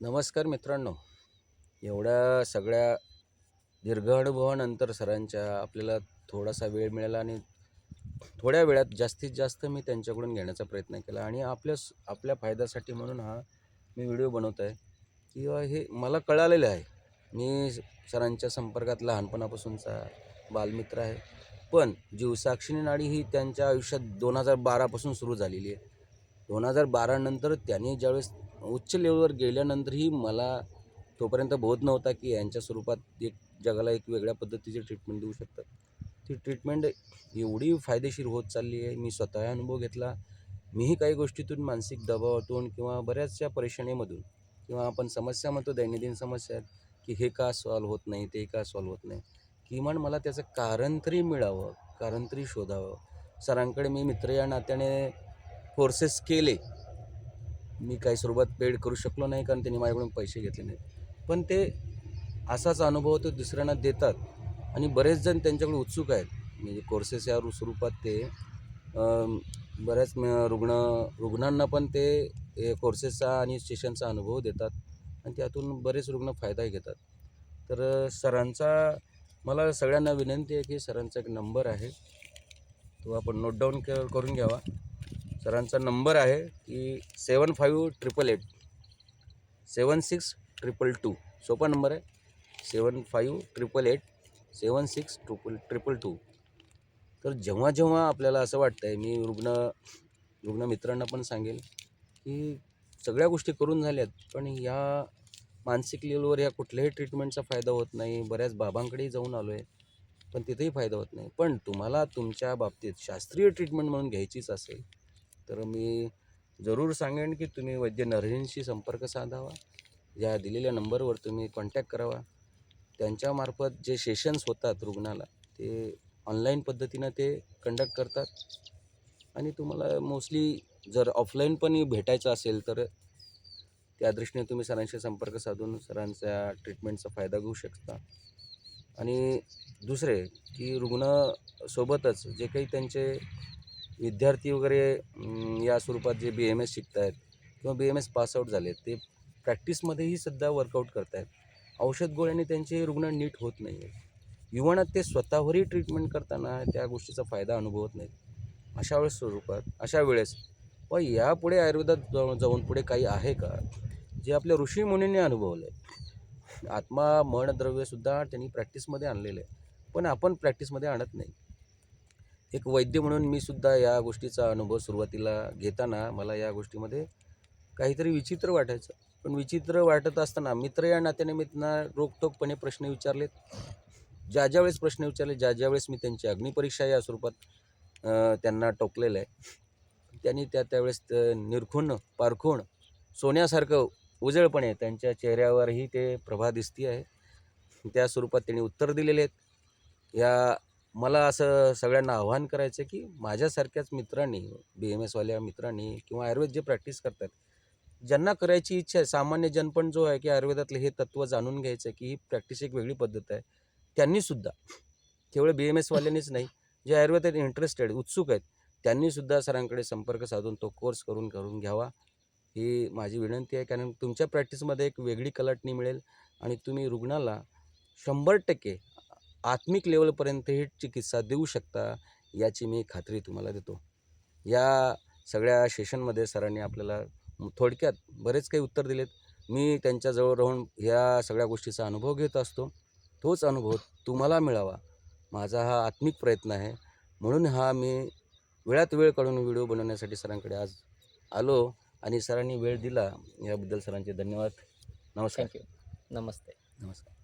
नमस्कार मित्रांनो. एवढ्या सगळ्या दीर्घ अनुभवानंतर सरांच्या आपल्याला थोडासा वेळ मिळाला आणि थोड्या वेळात जास्तीत जास्त मी त्यांच्याकडून घेण्याचा प्रयत्न केला आणि आपल्या आपल्या फायद्यासाठी म्हणून हा मी व्हिडिओ बनवत आहे. किंवा हे मला कळालेलं आहे. मी सरांच्या संपर्कात लहानपणापासूनचा बालमित्र आहे. पण जीवसाक्षिणी नाडी ही त्यांच्या आयुष्यात दोन हजार बारापासून सुरू झालेली आहे. दोन हजार बारानंतर त्यांनी ज्यावेळेस उच्च लेवलवर गेल्यानंतरही मला तोपर्यंत बोध नव्हता की यांच्या स्वरूपात एक जगाला एक वेगळ्या पद्धतीची ट्रीटमेंट देऊ शकतात. ती ट्रीटमेंट एवढी फायदेशीर होत चालली आहे. मी स्वतः अनुभव घेतला. मीही काही गोष्टीतून मानसिक दबावातून किंवा बऱ्याचशा परेशानीमधून किंवा आपण समस्या म्हणतो दैनंदिन समस्या आहेत की हे का सॉल्व्ह होत नाही ते का सॉल्व्ह होत नाही. किमान मला त्याचं कारण तरी मिळावं कारण तरी शोधावं. सरांकडे मी मित्र या नात्याने कोर्सेस केले. मी काही स्वरूपात पेड करू शकलो नाही कारण त्यांनी माझ्याकडून पैसे घेतले नाहीत. पण ते असाच अनुभव ते दुसऱ्यांना देतात. आणि बरेच जण त्यांच्याकडे उत्सुक आहेत. म्हणजे कोर्सेस या स्वरूपात ते बऱ्याच रुग्ण रुग्णांना पण ते कोर्सेसचा आणि सेशनचा अनुभव देतात. आणि त्यातून बरेच रुग्ण फायदाही घेतात. तर सरांचा मला सगळ्यांना विनंती आहे की सरांचा एक नंबर आहे. तो आपण नोट डाऊन करून घ्यावा. सरांचा नंबर आहे की seven five triple eight seven six triple two. सोपा नंबर आहे. Seven five triple eight seven six triple triple two. तर जेव्हा जेव्हा आपल्याला असं वाटतं आहे मी रुग्ण रुग्ण मित्रांना पण सांगेल की सगळ्या गोष्टी करून झाल्यात पण या मानसिक लेवलवर या कुठल्याही ट्रीटमेंटचा फायदा होत नाही. बऱ्याच बाबांकडेही जाऊन आलो आहे पण तिथेही फायदा होत नाही. पण तुम्हाला तुमच्या बाबतीत शास्त्रीय ट्रीटमेंट म्हणून घ्यायचीच असेल तर मी जरूर सांगेन की तुम्ही वैद्य नर्हींशी संपर्क साधावा. या दिलेल्या नंबरवर तुम्ही कॉन्टॅक्ट करावा. त्यांच्यामार्फत जे सेशन्स होतात रुग्णाला ते ऑनलाईन पद्धतीनं ते कंडक्ट करतात. आणि तुम्हाला मोस्टली जर ऑफलाईन पण भेटायचं असेल तर त्या दृष्टीने तुम्ही सरांशी संपर्क साधून सरांच्या ट्रीटमेंटचा फायदा घेऊ शकता. आणि दुसरे की रुग्णासोबतच जे काही त्यांचे विद्यार्थी वगैरे या स्वरूपात जे बी एम एस शिकत आहेत किंवा बी एम एस पासआउट झाले ते प्रॅक्टिसमध्येही सध्या वर्कआउट करत आहेत औषध गोळ्याने त्यांचे रुग्ण नीट होत नाही आहेत इव्हन ते स्वतःवरही ट्रीटमेंट करताना त्या गोष्टीचा फायदा अनुभवत नाहीत. अशा वेळेस स्वरूपात अशा वेळेस व यापुढे आयुर्वेदात जाऊन जाऊन पुढे काही आहे का? जे आपल्या ऋषीमुनींनी अनुभवलं आहे आत्मा मन द्रव्यसुद्धा त्यांनी प्रॅक्टिसमध्ये आणलेलं आहे पण आपण प्रॅक्टिसमध्ये आणत नाही. एक वैद्य म्हणून मी सुद्धा या गोष्टीचा अनुभव सुरुवातीला घेताना मला या गोष्टीमध्ये काहीतरी विचित्र वाटायचं. पण विचित्र वाटत असताना मित्र या नात्याने मी त्यांना रोखटोकपणे प्रश्न विचारलेत. ज्या ज्या वेळेस प्रश्न विचारले ज्या ज्या वेळेस मी त्यांची अग्निपरीक्षा या स्वरूपात त्यांना टोकलेलं आहे त्यांनी त्या त्यावेळेस निरखून पारखून सोन्यासारखं उजळपणे त्यांच्या चेहऱ्यावरही ते प्रभा दिसती आहे. त्या स्वरूपात त्यांनी उत्तर दिलेले आहेत. या मला असं सगळ्यांना आव्हान करायचं आहे की माझ्यासारख्याच मित्रांनी बी एम एसवाल्या मित्रांनी किंवा आयुर्वेद जे प्रॅक्टिस करतात ज्यांना करायची इच्छा आहे सामान्य जनपण जो आहे की आयुर्वेदातले हे तत्त्व जाणून घ्यायचं आहे की ही प्रॅक्टिस एक वेगळी पद्धत आहे त्यांनीसुद्धा केवळ बी एम एसवाल्यांनीच नाही जे आयुर्वेदात इंटरेस्टेड उत्सुक आहेत त्यांनीसुद्धा सरांकडे संपर्क साधून तो कोर्स करून करून घ्यावा. ही माझी विनंती आहे कारण तुमच्या प्रॅक्टिसमध्ये एक वेगळी कलाटणी मिळेल आणि तुम्ही रुग्णाला शंभर टक्के आत्मिक लेवलपर्यंत ही चिकित्सा देऊ शकता याची मी खात्री तुम्हाला देतो. या सगळ्या सेशनमध्ये सरांनी आपल्याला थोडक्यात बरेच काही उत्तर दिलेत. मी त्यांच्याजवळ राहून ह्या सगळ्या गोष्टीचा अनुभव घेत असतो. तोच अनुभव तुम्हाला मिळावा. माझा हा आत्मिक प्रयत्न आहे. म्हणून हा मी वेळात वेळ काढून व्हिडिओ बनवण्यासाठी सरांकडे आज आलो आणि सरांनी वेळ दिला. याबद्दल सरांचे धन्यवाद. नमस्कार. नमस्ते. नमस्कार.